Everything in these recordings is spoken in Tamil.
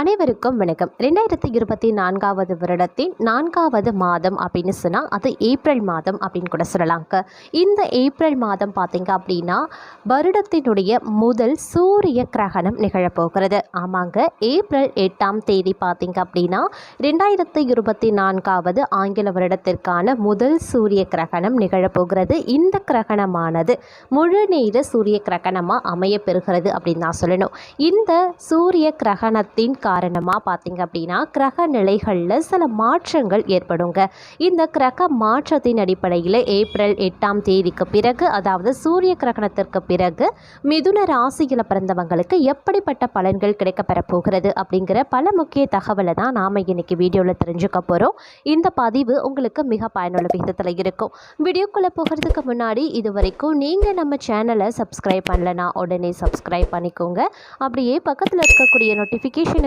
அனைவருக்கும் வணக்கம். ரெண்டாயிரத்தி இருபத்தி நான்காவது வருடத்தின் நான்காவது மாதம் அப்படின்னு சொன்னால் அது ஏப்ரல் மாதம் அப்படின்னு கூட சொல்லலாங்க இந்த ஏப்ரல் மாதம் பார்த்தீங்க அப்படின்னா வருடத்தினுடைய முதல் சூரிய கிரகணம் நிகழப்போகிறது. ஆமாங்க ஏப்ரல் எட்டாம் தேதி பார்த்தீங்க அப்படின்னா ரெண்டாயிரத்தி இருபத்தி நான்காவது ஆங்கில வருடத்திற்கான முதல் சூரிய கிரகணம் நிகழப்போகிறது. இந்த கிரகணமானது முழு நேர சூரிய கிரகணமாக அமையப்பெறுகிறது அப்படின்னு தான் சொல்லணும். இந்த சூரிய கிரகணத்தின் காரணமாக பார்த்தீங்க அப்படின்னா கிரக நிலைகளில் சில மாற்றங்கள் ஏற்படுங்க. இந்த கிரக மாற்றத்தின் அடிப்படையில் ஏப்ரல் எட்டாம் தேதிக்கு பிறகு அதாவது சூரிய கிரகணத்திற்கு பிறகு மிதுன ராசியில் பிறந்தவங்களுக்கு எப்படிப்பட்ட பலன்கள் கிடைக்கப்பெற போகிறது அப்படிங்கிற பல முக்கிய தகவலை தான் நாம் இன்னைக்கு வீடியோவில் தெரிஞ்சுக்க போகிறோம் இந்த பதிவு உங்களுக்கு மிக பயனுள்ள விதத்தில் இருக்கும். வீடியோக்குள்ளே போகிறதுக்கு முன்னாடி இது வரைக்கும் நீங்கள் நம்ம சேனலை சப்ஸ்கிரைப் பண்ணலனா உடனே சப்ஸ்கிரைப் பண்ணிக்கோங்க. அப்படியே பக்கத்தில் இருக்கக்கூடிய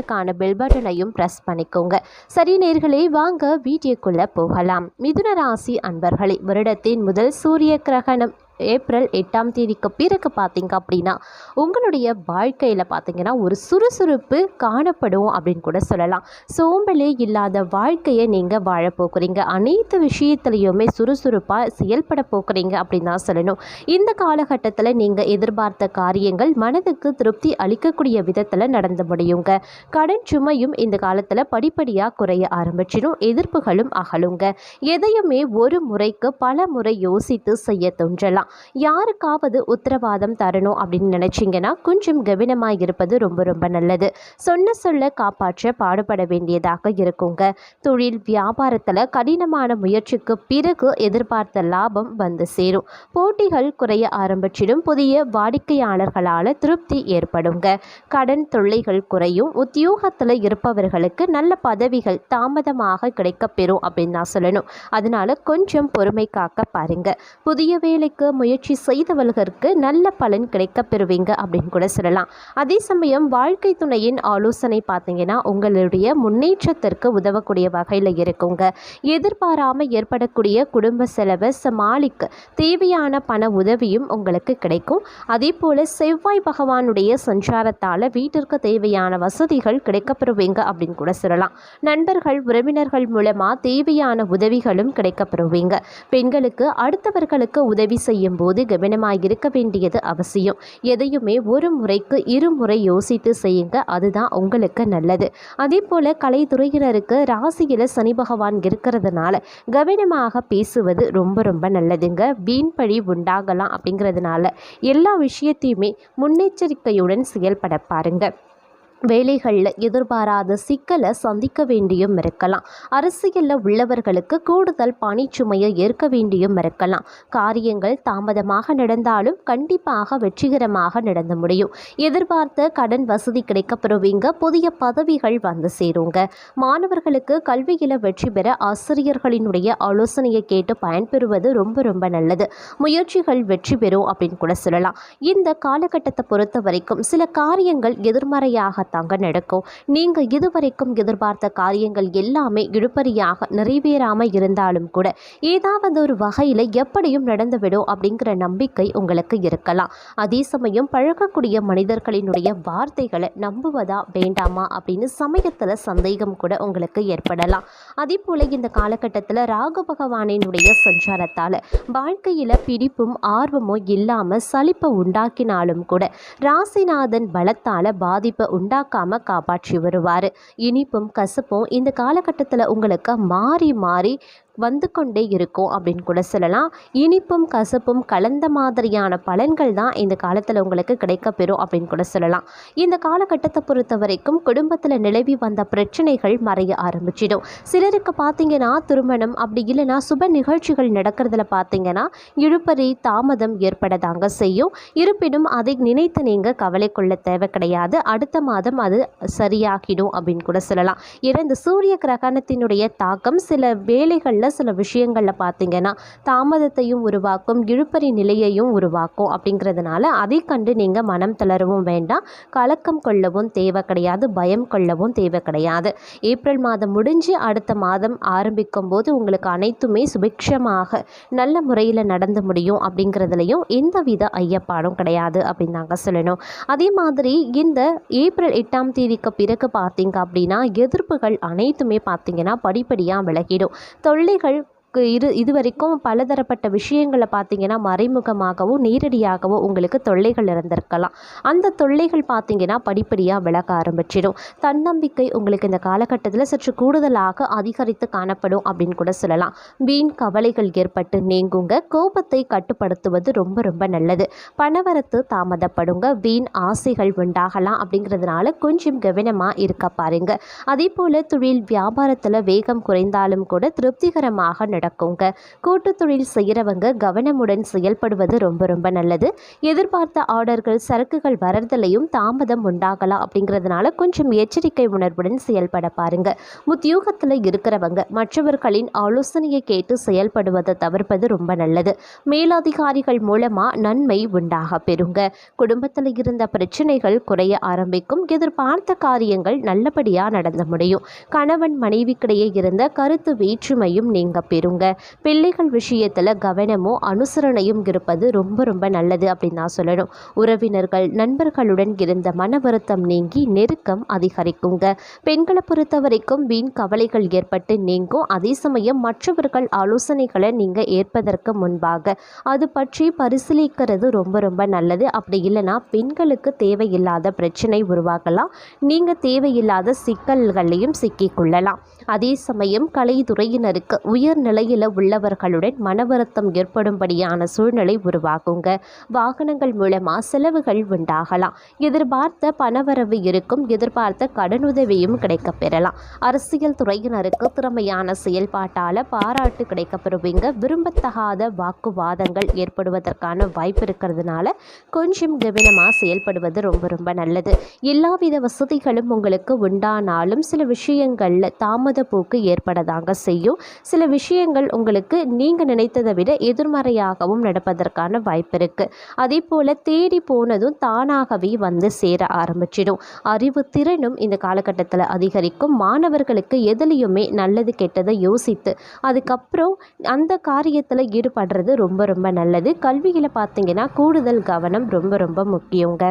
நோட்டிஃபிகேஷனுக்கான பெல் பட்டனையும் ப்ரெஸ் பண்ணிக்கோங்க. சரி நேர்களே வாங்க வீடியோக்குள்ளே போகலாம். மிதுன ராசி அன்பர்களே வருடத்தின் முதல் சூரிய கிரகணம். ஏப்ரல் எட்டாம் தேதிக்கு பிறகு பார்த்தீங்க அப்படின்னா உங்களுடைய வாழ்க்கையில் பார்த்தீங்கன்னா ஒரு சுறுசுறுப்பு காணப்படும் அப்படின்னு கூட சொல்லலாம். சோம்பலே இல்லாத வாழ்க்கையை நீங்கள் வாழ போக்குறீங்க. அனைத்து விஷயத்துலையுமே சுறுசுறுப்பாக செயல்பட போக்குறீங்க அப்படின்னு தான் சொல்லணும். இந்த காலகட்டத்தில் நீங்கள் எதிர்பார்த்த காரியங்கள் மனதுக்கு திருப்தி அளிக்கக்கூடிய விதத்தில் நடந்து முடியுங்க. கடன் சுமையும் இந்த காலத்தில் படிப்படியாக குறைய ஆரம்பிச்சிடும். எதிர்ப்புகளும் அகலுங்க. எதையுமே ஒரு முறைக்கு பல முறை யோசித்து செய்ய தோன்றலாம். யாருக்காவது உத்தரவாதம் தரணும் அப்படின்னு நினச்சிங்கன்னா கொஞ்சம் கவனமாக இருப்பது ரொம்ப ரொம்ப நல்லது. சொன்ன சொல்ல காப்பாற்ற பாடுபட வேண்டியதாக இருக்குங்க. தொழில் வியாபாரத்தில் கடினமான முயற்சிக்கு பிறகு எதிர்பார்த்த லாபம் வந்து சேரும். போட்டிகள் குறைய ஆரம்பிச்சிடும். புதிய வாடிக்கையாளர்களால் திருப்தி ஏற்படுங்க. கடன் தொல்லைகள் குறையும். உத்தியோகத்தில் இருப்பவர்களுக்கு நல்ல பதவிகள் தாமதமாக கிடைக்கப்பெறும் அப்படின்னு நான் சொல்லணும். அதனால கொஞ்சம் பொறுமை காக்க பாருங்க. புதிய வேலைக்கு முயற்சி செய்தவர்களுக்கு நல்ல பலன் கிடைக்க பெறுவீங்க அப்படின்னு கூட சொல்லலாம். அதே சமயம் வாழ்க்கை துணையின் ஆலோசனை பார்த்தீங்கன்னா உங்களுடைய முன்னேற்றத்திற்கு உதவக்கூடிய வகையில் இருக்குங்க. எதிர்பாராமல் ஏற்படக்கூடிய குடும்ப செலவை சமாளிக்க தேவையான பண உதவியும் உங்களுக்கு கிடைக்கும். அதே போல் செவ்வாய் பகவானுடைய சஞ்சாரத்தால் வீட்டிற்கு தேவையான வசதிகள் கிடைக்கப்பெறுவீங்க அப்படின்னு கூட சொல்லலாம். நண்பர்கள் உறவினர்கள் மூலமாக தேவையான உதவிகளும் கிடைக்கப்பெறுவீங்க. பெண்களுக்கு அடுத்தவர்களுக்கு உதவி செய்யும் போது கவனமாக இருக்க வேண்டியது அவசியம். எதையுமே ஒரு முறைக்கு இருமுறை யோசித்து செய்யுங்க. அதுதான் உங்களுக்கு நல்லது. அதே போல் கலைத்துறையினருக்கு ராசியில் சனி பகவான் இருக்கிறதுனால கவனமாக பேசுவது ரொம்ப ரொம்ப நல்லதுங்க. வீண்பழி உண்டாகலாம் அப்படிங்கிறதுனால எல்லா விஷயத்தையுமே முன்னெச்சரிக்கையுடன் செயல்பட பாருங்க. வேலைகளில் எதிர்பாராத சிக்கலை சந்திக்க வேண்டியும் இருக்கலாம். அரசியலில் உள்ளவர்களுக்கு கூடுதல் பணிச்சுமையை ஏற்க வேண்டியும் இருக்கலாம். காரியங்கள் தாமதமாக நடந்தாலும் கண்டிப்பாக வெற்றிகரமாக நடந்து முடியும். எதிர்பார்த்த கடன் வசதி கிடைக்கப்பெறுவீங்க. புதிய பதவிகள் வந்து சேருங்க. மாணவர்களுக்கு கல்வியில் வெற்றி பெற ஆசிரியர்களினுடைய ஆலோசனையை கேட்டு பயன்பெறுவது ரொம்ப ரொம்ப நல்லது. முயற்சிகள் வெற்றி பெறும் அப்படின்னு கூட சொல்லலாம். இந்த காலகட்டத்தை பொறுத்த வரைக்கும் சில காரியங்கள் எதிர்மறையாக தாங்க நடக்கும். நீங்கள் இதுவரைக்கும் எதிர்பார்த்த காரியங்கள் எல்லாமே இழுபறியாக நிறைவேறாமல் இருந்தாலும் கூட ஏதாவது ஒரு வகையில் எப்படியும் நடந்துவிடும் அப்படிங்கிற நம்பிக்கை உங்களுக்கு இருக்கலாம். அதே சமயம் பழகக்கூடிய மனிதர்களினுடைய வார்த்தைகளை நம்புவதா வேண்டாமா அப்படின்னு சமயத்தில் சந்தேகம் கூட உங்களுக்கு ஏற்படலாம். அதே போல் இந்த காலகட்டத்தில் ராகு பகவானினுடைய சஞ்சாரத்தால் வாழ்க்கையில் பிடிப்பும் ஆர்வமும் இல்லாமல் சலிப்பை உண்டாக்கினாலும் கூட ராசிநாதன் பலத்தால் பாதிப்பை உண்டா உண்டாக்காம காப்பாற்றி வருவார். இனிப்பும் கசப்பும் இந்த காலகட்டத்தில் உங்களுக்கு மாறி மாறி வந்து கொண்டே இருக்கும் அப்படின்னு கூட சொல்லலாம். இனிப்பும் கசப்பும் கலந்த மாதிரியான பலன்கள் தான் இந்த காலத்தில் உங்களுக்கு கிடைக்கப்பெறும் அப்படின்னு கூட சொல்லலாம். இந்த காலகட்டத்தை பொறுத்த வரைக்கும் குடும்பத்தில் நிலவி வந்த பிரச்சனைகள் மறைய ஆரம்பிச்சிடும். சிலருக்கு பார்த்தீங்கன்னா திருமணம் அப்படி இல்லைன்னா சுப நிகழ்ச்சிகள் நடக்கிறதுல பார்த்தீங்கன்னா இழுப்பறி தாமதம் ஏற்படதாங்க செய்யும். இருப்பினும் அதை நினைத்து நீங்கள் கவலை கொள்ள தேவை கிடையாது. அடுத்த மாதம் அது சரியாகிடும் அப்படின்னு கூட சொல்லலாம். ஏன்னா இந்த சூரிய கிரகணத்தினுடைய தாக்கம் சில வேலைகளில் காலகட்டத்தில் சில விஷயங்களில் பார்த்தீங்கன்னா தாமதத்தையும் உருவாக்கும் இழுப்பறி நிலையையும் உருவாக்கும் அப்படிங்கிறதுனால அதை கண்டு நீங்கள் மனம் தளரவும் வேண்டாம். கலக்கம் கொள்ளவும் தேவை கிடையாது பயம் கொள்ளவும் தேவை கிடையாது. ஏப்ரல் மாதம் முடிஞ்சு அடுத்த மாதம் ஆரம்பிக்கும் போது உங்களுக்கு அனைத்துமே சுபிக்ஷமாக நல்ல முறையில் நடந்து முடியும் அப்படிங்கிறதுலையும் எந்தவித ஐயப்பாடும் கிடையாது அப்படின்னு நாங்கள் சொல்லணும். அதே மாதிரி இந்த ஏப்ரல் எட்டாம் தேதிக்கு பிறகு பார்த்தீங்க அப்படின்னா எதிர்ப்புகள் அனைத்துமே பார்த்தீங்கன்னா படிப்படியாக விலகிடும். தொல்லை தொல்லைகள் உங்களுக்கு இரு இது வரைக்கும் பலதரப்பட்ட விஷயங்களை பார்த்தீங்கன்னா மறைமுகமாகவோ நேரடியாகவோ உங்களுக்கு தொல்லைகள் இருந்திருக்கலாம். அந்த தொல்லைகள் பார்த்தீங்கன்னா படிப்படியாக விளக்க ஆரம்பிச்சிடும். தன்னம்பிக்கை உங்களுக்கு இந்த காலகட்டத்தில் சற்று கூடுதலாக அதிகரித்து காணப்படும் அப்படின்னு கூட சொல்லலாம். வீண் கவலைகள் ஏற்பட்டு நீங்குங்க. கோபத்தை கட்டுப்படுத்துவது ரொம்ப ரொம்ப நல்லது. பணவரத்து தாமதப்படுங்க. வீண் ஆசைகள் உண்டாகலாம் அப்படிங்கிறதுனால கொஞ்சம் கவனமாக இருக்க பாருங்க. அதே போல் தொழில் வியாபாரத்தில் வேகம் குறைந்தாலும் கூட திருப்திகரமாக நடக்குங்க. கூட்டு தொழில் செய்கிறவங்க கவனமுடன் செயல்படுவது ரொம்ப ரொம்ப நல்லது. எதிர்பார்த்த ஆர்டர்கள் சரக்குகள் வரதலையும் தாமதம் உண்டாகலாம் அப்படிங்கிறதுனால கொஞ்சம் எச்சரிக்கை உணர்வுடன் செயல்பட பாருங்க. உத்தியோகத்தில் இருக்கிறவங்க மற்றவர்களின் ஆலோசனையை கேட்டு செயல்படுவதை தவிர்ப்பது ரொம்ப நல்லது. மேலதிகாரிகள் மூலமாக நன்மை உண்டாக பெறுங்க. குடும்பத்தில் இருந்த பிரச்சனைகள் குறைய ஆரம்பிக்கும். எதிர்பார்த்த காரியங்கள் நல்லபடியாக நடந்து முடியும். கணவன் மனைவிக்கிடையே இருந்த கருத்து வேற்றுமையும் நீங்க பெறுங்க. பிள்ளைகள் விஷயத்தில் கவனமும் அனுசரணையும் இருப்பது ரொம்ப ரொம்ப நல்லது அப்படின்னு நான் சொல்லணும். உறவினர்கள் நண்பர்களுடன் இருந்த மன வருத்தம் நீங்கி நெருக்கம் அதிகரிக்குங்க. பெண்களை பொறுத்த வரைக்கும் வீண் கவலைகள் ஏற்பட்டு நீங்கும். அதே சமயம் மற்றவர்கள் ஆலோசனைகளை நீங்கள் ஏற்பதற்கு முன்பாக அது பற்றி பரிசீலிக்கிறது ரொம்ப ரொம்ப நல்லது. அப்படி இல்லைன்னா பெண்களுக்கு தேவையில்லாத பிரச்சனை உருவாகலாம். நீங்கள் தேவையில்லாத சிக்கல்களையும் சிக்கிக்கொள்ளலாம் அதே சமயம் கலைத்துறையினருக்கு உயர்நிலை நிலையில் உள்ளவர்களுடன் மனவருத்தம் ஏற்படும்படியான சூழ்நிலை உருவாகுங்க. வாகனங்கள் மூலமாக செலவுகள் உண்டாகலாம். எதிர்பார்த்த பணவரவு இருக்கும் எதிர்பார்த்த கடனுதவியும் கிடைக்கப் பெறலாம். அரசியல் துறையினருக்கு திறமையான செயல்பாட்டால் பாராட்டு கிடைக்கப்பெறுவீங்க விரும்பத்தகாத வாக்குவாதங்கள் ஏற்படுவதற்கான வாய்ப்பு இருக்கிறதுனால கொஞ்சம் கவனமாக செயல்படுவது ரொம்ப ரொம்ப நல்லது. எல்லாவித வசதிகளும் உங்களுக்கு உண்டானாலும் சில விஷயங்களில் தாமத போக்கு ஏற்படதாங்க செய்யும். சில விஷயங்கள் உங்களுக்கு நீங்கள் நினைத்ததை விட எதிர்மறையாகவும் நடப்பதற்கான வாய்ப்பு இருக்குது அதே போல் தேடி போனதும் தானாகவே வந்து சேர ஆரம்பிச்சிடும். அறிவு திறனும் இந்த காலகட்டத்தில் அதிகரிக்கும். மாணவர்களுக்கு எதுலேயுமே நல்லது கெட்டதை யோசித்து அதுக்கப்புறம் அந்த காரியத்தில் ஈடுபடுறது ரொம்ப ரொம்ப நல்லது. கல்வியில் பார்த்தீங்கன்னா கூடுதல் கவனம் ரொம்ப ரொம்ப முக்கியங்க.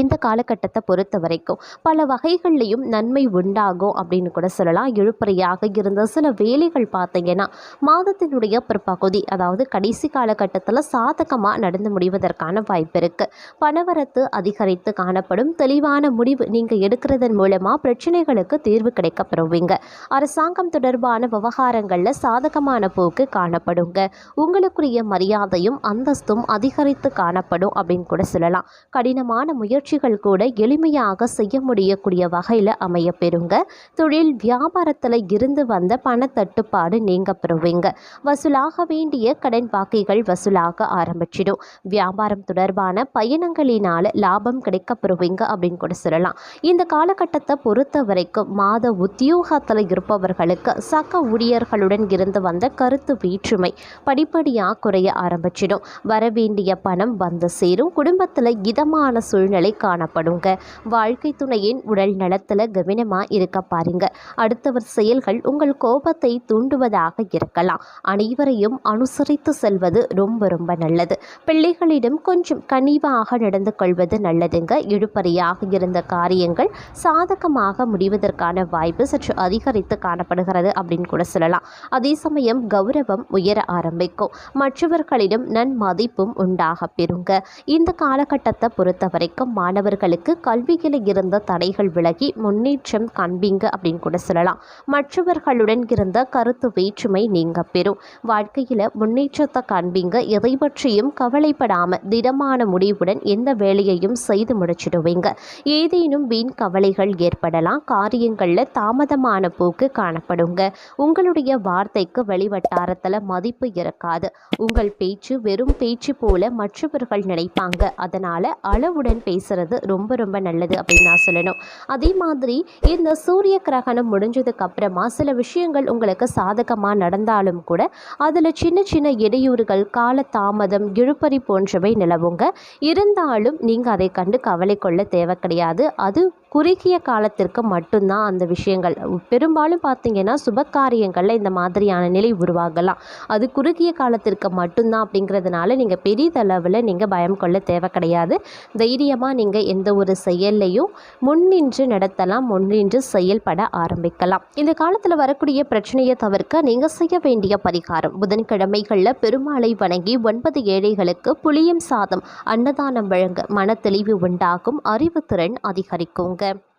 இந்த காலகட்டத்தை பொறுத்த வரைக்கும் பல வகைகள்லையும் நன்மை உண்டாகும் அப்படின்னு கூட சொல்லலாம். இழுப்பறையாக இருந்த சில வேலைகள் பார்த்தீங்கன்னா மாதத்தினுடைய பிற்பகுதி அதாவது கடைசி காலகட்டத்தில் சாதகமாக நடந்து முடிவதற்கான வாய்ப்பு இருக்குது பணவரத்து அதிகரித்து காணப்படும். தெளிவான முடிவு நீங்கள் எடுக்கிறதன் மூலமாக பிரச்சனைகளுக்கு தீர்வு கிடைக்க பெறுவீங்க. அரசாங்கம் தொடர்பான விவகாரங்களில் சாதகமான போக்கு காணப்படுங்க. உங்களுக்குரிய மரியாதையும் அந்தஸ்தும் அதிகரித்து காணப்படும் அப்படின்னு கூட சொல்லலாம். கடினமான முயற்சிகள் கூட எளிமையாக செய்ய முடியக்கூடிய வகையில் அமைய பெறுங்க. தொழில் வியாபாரத்தில் இருந்து வந்த பணத்தட்டுப்பாடு நீங்க பெறுவீங்க. வசூலாக வேண்டிய கடன் பாக்கிகள் வசூலாக ஆரம்பிச்சிடும். வியாபாரம் தொடர்பான பயணங்களினால் லாபம் கிடைக்க பெறுவீங்க அப்படின்னு கூட சொல்லலாம். இந்த காலகட்டத்தை பொறுத்த வரைக்கும் மாத உத்தியோகத்தில் இருப்பவர்களுக்கு சக ஊழியர்களுடன் இருந்து வந்த கருத்து வேற்றுமை படிப்படியாக குறைய ஆரம்பிச்சிடும். வரவேண்டிய பணம் வந்து சேரும். குடும்பத்தில் இதமான சூழ்நிலை காணப்படுங்க. வாழ்க்கை துணையின் உடல் நலத்தில் கவனமாக இருக்க பாருங்க. அடுத்தவர் செயல்கள் உங்கள் கோபத்தை தூண்டுவதாக இருக்கலாம். அனைவரையும் அனுசரித்து செல்வது ரொம்ப ரொம்ப நல்லது. பிள்ளைகளிடம் கொஞ்சம் கனிவாக நடந்து கொள்வது நல்லதுங்க. இழுபறியாக இருந்த காரியங்கள் சாதகமாக முடிவதற்கான வாய்ப்பு சற்று அதிகரித்து காணப்படுகிறது அப்படின்னு கூட சொல்லலாம். அதே சமயம் கௌரவம் உயர ஆரம்பிக்கும். மற்றவர்களிடம் நன்மதிப்பும் உண்டாக பெறுங்க. இந்த காலகட்டத்தை பொறுத்த வரைக்கும் மாணவர்களுக்கு கல்வியில் இருந்த தடைகள் விலகி முன்னேற்றம் காண்பீங்க அப்படின்னு கூட சொல்லலாம். மற்றவர்களுடன் இருந்த கருத்து வேற்றுமை நீங்க பெறும். வாழ்க்கையில் முன்னேற்றத்தை காண்பீங்க. எதை பற்றியும் கவலைப்படாமல் திடமான முடிவுடன் எந்த வேலையையும் செய்து முடிச்சிடுவீங்க. ஏதேனும் வீண் கவலைகள் ஏற்படலாம். காரியங்களில் தாமதமான போக்கு காணப்படுங்க. உங்களுடைய வார்த்தைக்கு வெளிவட்டாரத்தில் மதிப்பு இருக்காது. உங்கள் பேச்சு வெறும் பேச்சு போல மற்றவர்கள் நினைப்பாங்க. அதனால் அளவுடன் பேச பேசுகிறது ரொம்ப ரொம்ப நல்லது அப்படின்னு நான் சொல்லணும். அதே மாதிரி இந்த சூரிய கிரகணம் முடிஞ்சதுக்கு அப்புறமா சில விஷயங்கள் உங்களுக்கு சாதகமாக நடந்தாலும் கூட அதில் சின்ன சின்ன இடையூறுகள் கால தாமதம் இழுப்பறி போன்றவை நிலவுங்க. இருந்தாலும் நீங்கள் அதை கண்டு கவலை கொள்ள தேவை கிடையாது. அது குறுகிய காலத்திற்கு மட்டும்தான் அந்த விஷயங்கள். பெரும்பாலும் பார்த்தீங்கன்னா சுப காரியங்களில் இந்த மாதிரியான நிலை உருவாகலாம். அது குறுகிய காலத்திற்கு மட்டும்தான் அப்படிங்கிறதுனால நீங்கள் பெரிதளவில் நீங்கள் பயம் கொள்ள தேவை கிடையாது. தைரியமாக நீங்கள் எந்த ஒரு செயல்லையும் முன்னின்று நடத்தலாம் முன்னின்று செயல்பட ஆரம்பிக்கலாம். இந்த காலத்தில் வரக்கூடிய பிரச்சனையை தவிர்க்க நீங்கள் செய்ய வேண்டிய பரிகாரம். புதன்கிழமைகளில் பெருமாளை வணங்கி ஒன்பது ஏழைகளுக்கு புளியம் சாதம் அன்னதானம் வழங்க மன தெளிவு உண்டாகும் அறிவுத்திறன் அதிகரிக்குங்க. presente